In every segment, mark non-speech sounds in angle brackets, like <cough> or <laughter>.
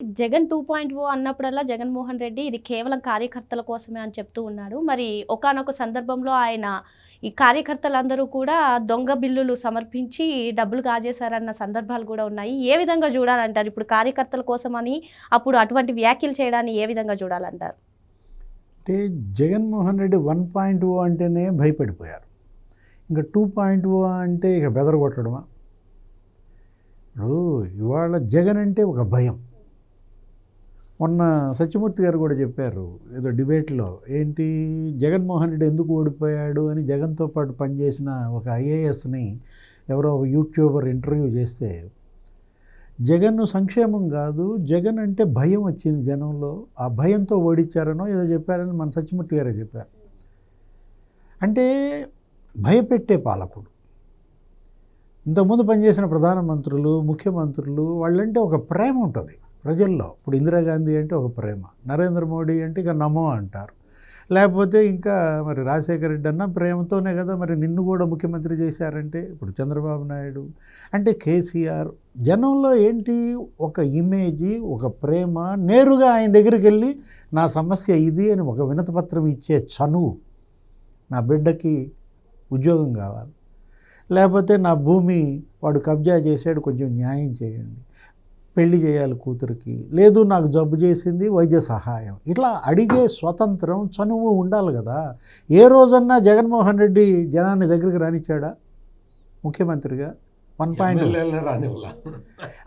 Jagan two point O అన్నప్పుడల్లా జగన్మోహన్ రెడ్డి ఇది కేవలం కార్యకర్తల కోసమే అని చెప్తూ ఉన్నాడు. మరి ఒకానొక సందర్భంలో ఆయన ఈ కార్యకర్తలందరూ కూడా దొంగ బిల్లులు సమర్పించి డబ్బులు కాజేశారన్న సందర్భాలు కూడా ఉన్నాయి. ఏ విధంగా చూడాలంటారు? ఇప్పుడు కార్యకర్తల కోసమని అప్పుడు అటువంటి వ్యాఖ్యలు చేయడాన్ని ఏ విధంగా చూడాలంటారు? అంటే Jaganmohan Reddy one point O అంటేనే భయపడిపోయారు. ఇంకా టూ పాయింట్ ఓ అంటే ఇక బెదరగొట్టడమా? ఇప్పుడు ఇవాళ జగన్ అంటే ఒక భయం. మొన్న సత్యమూర్తి గారు కూడా చెప్పారు ఏదో డిబేట్లో ఏంటి జగన్మోహన్ రెడ్డి ఎందుకు ఓడిపోయాడు? అని జగన్తో పాటు పనిచేసిన ఒక ఐఏఎస్ని ఎవరో ఒక యూట్యూబర్ ఇంటర్వ్యూ చేస్తే జగన్ సంక్షేమం కాదు జగన్ అంటే భయం వచ్చింది జనంలో. ఆ భయంతో ఓడించారనో ఏదో చెప్పారని మన సత్యమూర్తి గారే చెప్పారు. అంటే భయపెట్టే పాలకుడు. ఇంతకుముందు పనిచేసిన ప్రధానమంత్రులు ముఖ్యమంత్రులు వాళ్ళంటే ఒక ప్రేమ ఉంటుంది. ప్రజల్లో. ఇప్పుడు ఇందిరాగాంధీ అంటే ఒక ప్రేమ. నరేంద్ర మోడీ అంటే ఇక నమో అంటారు. లేకపోతే ఇంకా మరి రాజశేఖర రెడ్డి అన్న ప్రేమతోనే కదా మరి నిన్ను కూడా ముఖ్యమంత్రి చేశారంటే. ఇప్పుడు చంద్రబాబు నాయుడు. అంటే కేసీఆర్ జనంలో ఏంటి? ఒక ఇమేజీ ఒక ప్రేమ నేరుగా ఆయన దగ్గరికి వెళ్ళి నా సమస్య ఇది అని ఒక వినతపత్రం ఇచ్చే చనువు నా బిడ్డకి ఉద్యోగం కావాలి. లేకపోతే నా భూమి వాడు కబ్జా చేశాడు కొంచెం న్యాయం చేయండి. పెళ్ళి చేయాలి కూతురికి. లేదు నాకు జబ్బు చేసింది వైద్య సహాయం. ఇట్లా అడిగే స్వతంత్రం చనువు ఉండాలి కదా. ఏ రోజన్నా జగన్మోహన్ రెడ్డి జనాన్ని దగ్గరికి రానిచ్చాడా? ముఖ్యమంత్రిగా? వన్ పాయింట్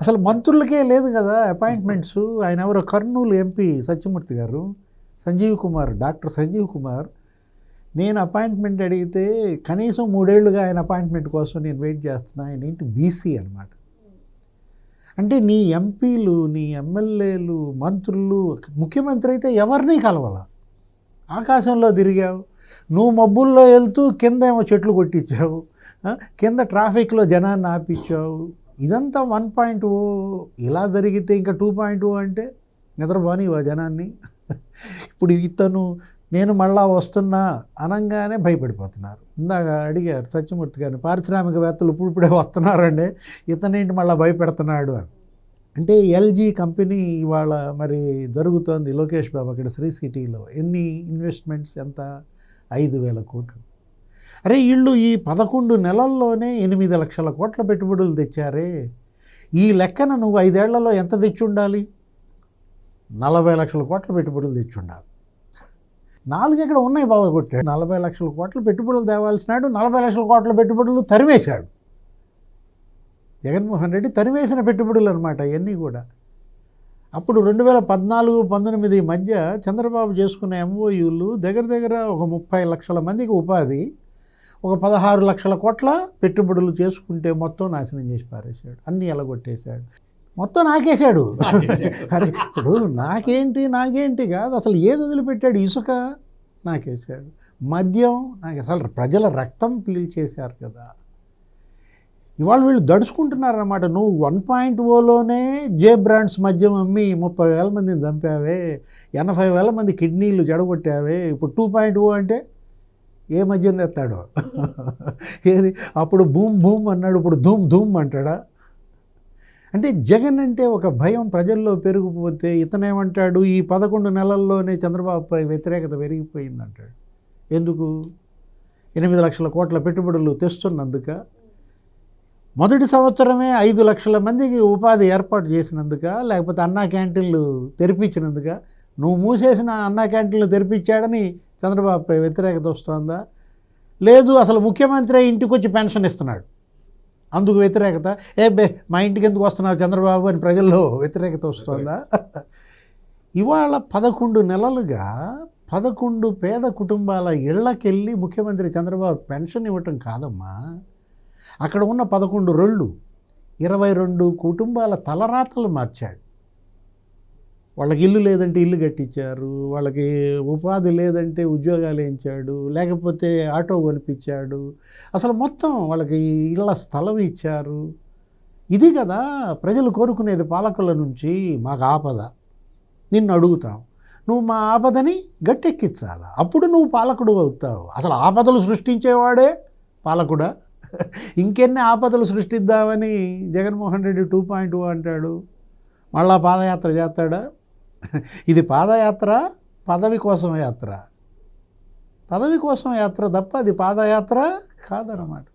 అసలు మంత్రులకే లేదు కదా అపాయింట్మెంట్స్ ఆయన ఎవరో? Kurnool MP Satyamurthy garu Sanjeev Kumar doctor Sanjeev Kumar. నేను అపాయింట్మెంట్ అడిగితే కనీసం మూడేళ్ళుగా ఆయన అపాయింట్మెంట్ కోసం నేను వెయిట్ చేస్తున్నా. ఆయన ఏంటి బీసీ అనమాట అంటే నీ ఎంపీలు నీ ఎమ్మెల్యేలు మంత్రులు ముఖ్యమంత్రి అయితే ఎవరిని కలవాల? ఆకాశంలో తిరిగావు నువ్వు మబ్బుల్లో వెళ్తూ కింద ఏమో చెట్లు కొట్టించావు కింద ట్రాఫిక్లో జనాన్ని ఆపించావు. ఇదంతా వన్ పాయింట్ ఓ. ఇలా జరిగితే ఇంకా టూ పాయింట్ ఓ అంటే నిద్రపోనివా జనాన్ని. <laughs> ఇప్పుడు ఇతను నేను మళ్ళా వస్తున్నా అనంగానే భయపడిపోతున్నారు. ఇందాక అడిగారు సత్యమూర్తి గారిని పారిశ్రామికవేత్తలు ఇప్పుడు ఇప్పుడే వస్తున్నారండి ఇతనేంటి మళ్ళీ భయపెడుతున్నాడు అని. అంటే ఎల్జీ కంపెనీ ఇవాళ మరి జరుగుతోంది లోకేష్ బాబు అక్కడ శ్రీ సిటీలో. ఎన్ని ఇన్వెస్ట్మెంట్స్ ఎంత? ఐదు వేల కోట్లు. అరే వీళ్ళు ఈ పదకొండు నెలల్లోనే ఎనిమిది లక్షల కోట్ల పెట్టుబడులు తెచ్చారే. ఈ లెక్కన నువ్వు ఐదేళ్ళలో ఎంత తెచ్చి ఉండాలి నలభై లక్షల కోట్ల పెట్టుబడులు తెచ్చి ఉండాలి నాలుగు ఎక్కడ ఉన్నాయి బాగా కొట్టాడు నలభై లక్షల కోట్ల పెట్టుబడులు తేవాల్సినాడు నలభై లక్షల కోట్ల పెట్టుబడులు తరివేశాడు జగన్మోహన్ రెడ్డి తరివేసిన పెట్టుబడులు అనమాట ఇవన్నీ కూడా. అప్పుడు రెండు వేల పద్నాలుగు పంతొమ్మిది మధ్య చంద్రబాబు చేసుకున్న ఎంఓయూలు దగ్గర దగ్గర ఒక ముప్పై లక్షల మందికి ఉపాధి ఒక పదహారు లక్షల కోట్ల పెట్టుబడులు చేసుకుంటే మొత్తం నాశనం చేసి పారేశాడు. అన్నీ ఎలగొట్టేశాడు. మొత్తం నాకేశాడు. అరే ఇప్పుడు నాకేంటి నాకేంటి కాదు అసలు ఏది వదిలిపెట్టాడు? ఇసుక నాకేశాడు. మద్యం నాకు అసలు ప్రజల రక్తం పీల్చేశారు కదా. ఇవాళ వీళ్ళు దడుచుకుంటున్నారన్నమాట. నువ్వు వన్ పాయింట్ ఓలోనే జే బ్రాండ్స్ మద్యం అమ్మి ముప్పై వేల మందిని చంపావే ఎనభై వేల మంది కిడ్నీలు జడగొట్టావే ఇప్పుడు టూ పాయింట్ ఓ అంటే ఏ మద్యం తెస్తాడో? <laughs> ఏది? అప్పుడు భూమ్ భూమ్ అన్నాడు ఇప్పుడు ధూమ్ ధూమ్ అంటాడా? అంటే జగన్ అంటే ఒక భయం ప్రజల్లో పెరిగిపోతే ఇతనేమంటాడు? ఈ పదకొండు నెలల్లోనే చంద్రబాబుపై వ్యతిరేకత పెరిగిపోయింది అంటాడు ఎందుకు? ఎనిమిది లక్షల కోట్ల పెట్టుబడులు తెస్తున్నందుక మొదటి సంవత్సరమే ఐదు లక్షల మందికి ఉపాధి ఏర్పాటు చేసినందుక లేకపోతే అన్నా క్యాంటీన్లు తెరిపించినందుక నువ్వు మూసేసిన అన్నా క్యాంటీన్లు తెరిపించాడని చంద్రబాబుపై వ్యతిరేకత వస్తుందా? లేదు అసలు ముఖ్యమంత్రి ఇంటికి వచ్చి పెన్షన్ ఇస్తున్నాడు. అందుకు వ్యతిరేకత. ఏ బే మా ఇంటికి ఎందుకు వస్తున్నావు చంద్రబాబు అని ప్రజల్లో వ్యతిరేకత వస్తుందా? ఇవాళ పదకొండు నెలలుగా పదకొండు పేద కుటుంబాల ఇళ్ళకెళ్ళి ముఖ్యమంత్రి చంద్రబాబు పెన్షన్ ఇవ్వటం కాదమ్మా. అక్కడ ఉన్న పదకొండు రొళ్ళు ఇరవై రెండు కుటుంబాల తలరాతలు మార్చాడు. వాళ్ళకి ఇల్లు లేదంటే ఇల్లు కట్టించారు వాళ్ళకి ఉపాధి లేదంటే ఉద్యోగాలు ఇచ్చాడు లేకపోతే ఆటో కొనిపించాడు. అసలు మొత్తం వాళ్ళకి ఇళ్ళ స్థలం ఇచ్చారు. ఇది కదా ప్రజలు కోరుకునేది పాలకుల నుంచి మాకు ఆపద. నిన్ను అడుగుతాం. నువ్వు మా ఆపదని గట్టెక్కించాలి? అప్పుడు నువ్వు పాలకుడు అవుతావు. అసలు ఆపదలు సృష్టించేవాడే పాలకుడా? ఇంకెన్ని ఆపదలు సృష్టిద్దామని జగన్మోహన్ రెడ్డి టూ పాయింట్ అంటాడు. మళ్ళా పాదయాత్ర చేస్తాడా? ఇది పాదయాత్ర పదవి కోసం యాత్ర. పదవి కోసం యాత్ర తప్ప అది పాదయాత్ర కాదనమాట